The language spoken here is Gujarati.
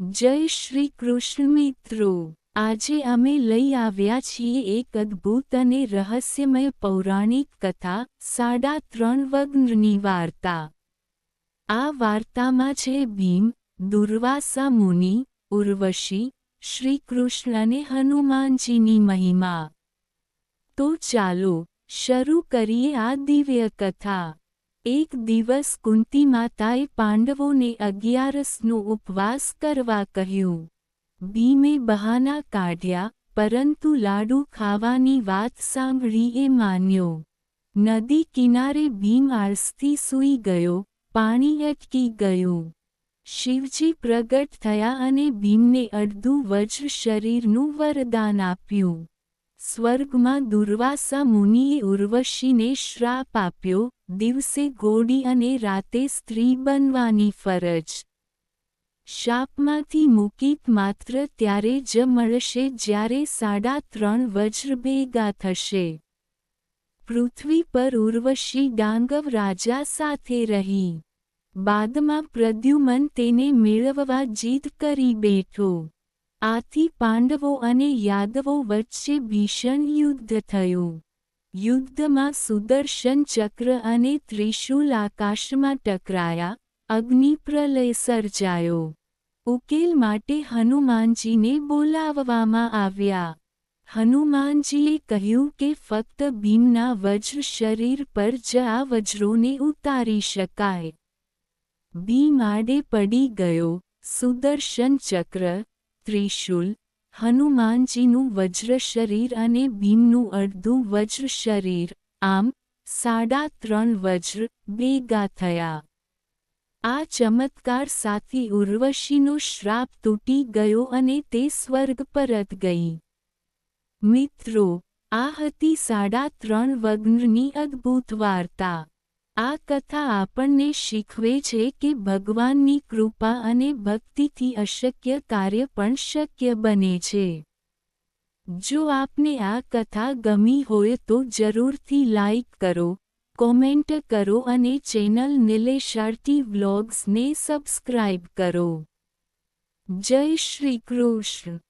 જય શ્રી કૃષ્ણ મિત્રો. આજે અમે લઈ આવ્યા છીએ એક અદ્ભુત અને રહસ્યમય પૌરાણિક કથા, સાડા ત્રણ વગ્નની વાર્તા. આ વાર્તામાં છે ભીમ, દુર્વાસા મુનિ, ઉર્વશી, શ્રી કૃષ્ણ અને હનુમાનજીની મહિમા. તો ચાલો, શરૂ કરીએ આ દિવ્ય કથા. એક દિવસ કુંતી માતાએ પાંડવોને અગિયારસનો ઉપવાસ કરવા કહ્યું. ભીમે બહાના કાઢ્યા, પરંતુ લાડુ ખાવાની વાત સાંભળી એ માન્યો. નદી કિનારે ભીમ આળસથી સૂઈ ગયો, પાણી અટકી ગયું. શિવજી પ્રગટ થયા અને ભીમને અડધું વજ્ર શરીરનું વરદાન આપ્યું. સ્વર્ગમાં દુર્વાસા મુનિએ ઉર્વશીને શ્રાપ આપ્યો દિવસે ગોડી અને રાતે સ્ત્રી બનવાની ફરજ. શાપમાંથી મુકિત માત્ર ત્યારે જ મળશે જ્યારે સાડા ત્રણ વજ્ર ભેગા થશે. પૃથ્વી પર ઉર્વશી ડાંગવ રાજા સાથે રહી. બાદમાં પ્રદ્યુમન તેને મેળવવા જીદ કરી બેઠો. આથી પાંડવો અને યાદવો વચ્ચે ભીષણ યુદ્ધ થયું. યુદ્ધમાં સુદર્શન ચક્ર અને ત્રિશૂલ આકાશમાં ટકરાયા, અગ્નિપ્રલય સર્જાયો. ઉકેલ માટે હનુમાનજીને બોલાવવામાં આવ્યા. હનુમાનજીએ કહ્યું કે ફક્ત ભીમના વજ્ર શરીર પર જ આ વજ્રોને ઉતારી શકાય. ભીમ આડે પડી ગયો. સુદર્શન ચક્ર ત્રિશૂલ, હનુમાનજીનું વજ્ર શરીર અને ભીમનું અડધું વજ્ર શરીર. આમ, સાડા ત્રણ વજ્ર ભેગા થયા. આ ચમત્કાર સાથી ઉર્વશીનો શ્રાપ તૂટી ગયો અને તે સ્વર્ગ પરત ગઈ. મિત્રો, આ હતી સાડા ત્રણ વગ્નની અદ્ભુત વાર્તા. આ કથા આપણને શીખવે છે કે ભગવાનની કૃપા અને ભક્તિથી અશક્ય કાર્ય પણ શક્ય બને છે. જો આપને આ કથા ગમી હોય તો જરૂરથી લાઈક કરો, કોમેન્ટ કરો અને ચેનલ નિલેશાર્ટી વ્લોગ્સને સબસ્ક્રાઇબ કરો. જય શ્રી કૃષ્ણ.